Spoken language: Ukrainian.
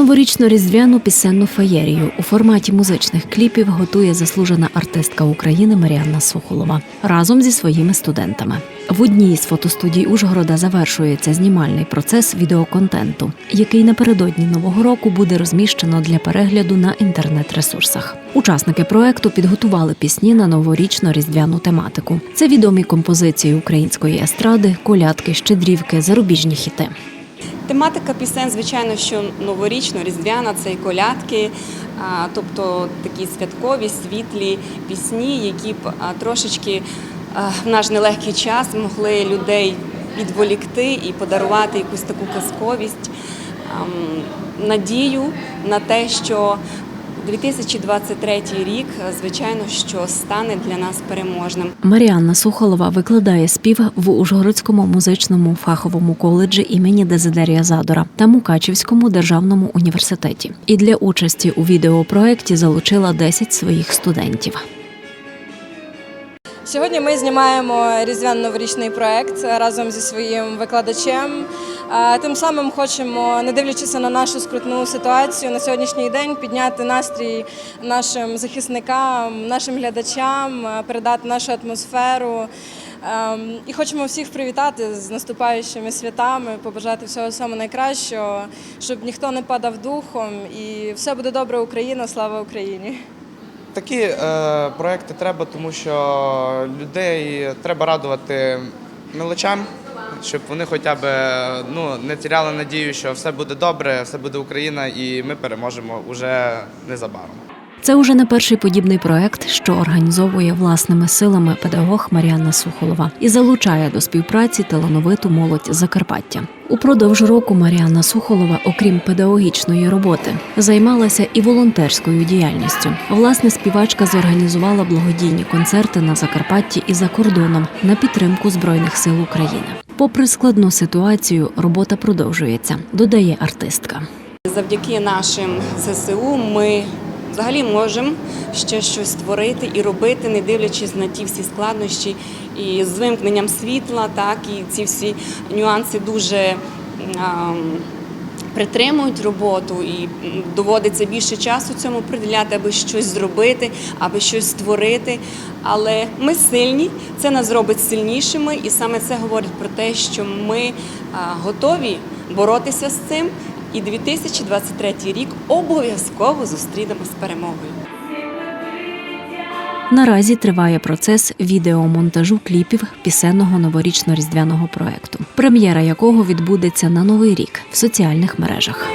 Новорічну різдвяну пісенну феєрію у форматі музичних кліпів готує заслужена артистка України Маріанна Сухолова разом зі своїми студентами. В одній із фотостудій Ужгорода завершується знімальний процес відеоконтенту, який напередодні нового року буде розміщено для перегляду на інтернет-ресурсах. Учасники проекту підготували пісні на новорічно різдвяну тематику. Це відомі композиції української естради, колядки, щедрівки, зарубіжні хіти. Тематика пісень, звичайно, що новорічно, різдвяна, це і колядки, тобто такі святкові, світлі пісні, які б трошечки в наш нелегкий час могли людей відволікти і подарувати якусь таку казковість, надію на те, що 2023 рік, звичайно, що стане для нас переможним. Маріанна Сухолова викладає спів в Ужгородському музичному фаховому коледжі імені Дезидерія Задора та Мукачівському державному університеті. І для участі у відеопроекті залучила 10 своїх студентів. Сьогодні ми знімаємо різдвяно-новорічний проект разом зі своїм викладачем. Тим самим хочемо, не дивлячись на нашу скрутну ситуацію на сьогоднішній день, підняти настрій нашим захисникам, нашим глядачам, передати нашу атмосферу. І хочемо всіх привітати з наступаючими святами, побажати всього самого найкращого, щоб ніхто не падав духом, і все буде добре, Україна, слава Україні! Такі е, проекти треба, тому що людей треба радувати мелочам, щоб вони хоча б ну, не тіряли надію, що все буде добре, все буде Україна, і ми переможемо уже незабаром. Це уже не перший подібний проект, що організовує власними силами педагог Маріанна Сухолова і залучає до співпраці талановиту молодь Закарпаття. Упродовж року Маріанна Сухолова, окрім педагогічної роботи, займалася і волонтерською діяльністю. Власне, співачка зорганізувала благодійні концерти на Закарпатті і за кордоном на підтримку збройних сил України. Попри складну ситуацію, робота продовжується, додає артистка. Завдяки нашим ЗСУ ми взагалі можемо ще щось створити і робити, не дивлячись на ті всі складнощі і з вимкненням світла, так і ці всі нюанси дуже. ам, Притримують роботу і доводиться більше часу цьому приділяти, аби щось зробити, аби щось створити. Але ми сильні, це нас зробить сильнішими, і саме це говорить про те, що ми готові боротися з цим. І 2023 рік обов'язково зустрінемо з перемогою. Наразі триває процес відеомонтажу кліпів пісенного новорічно-різдвяного проекту, прем'єра якого відбудеться на новий рік в соціальних мережах.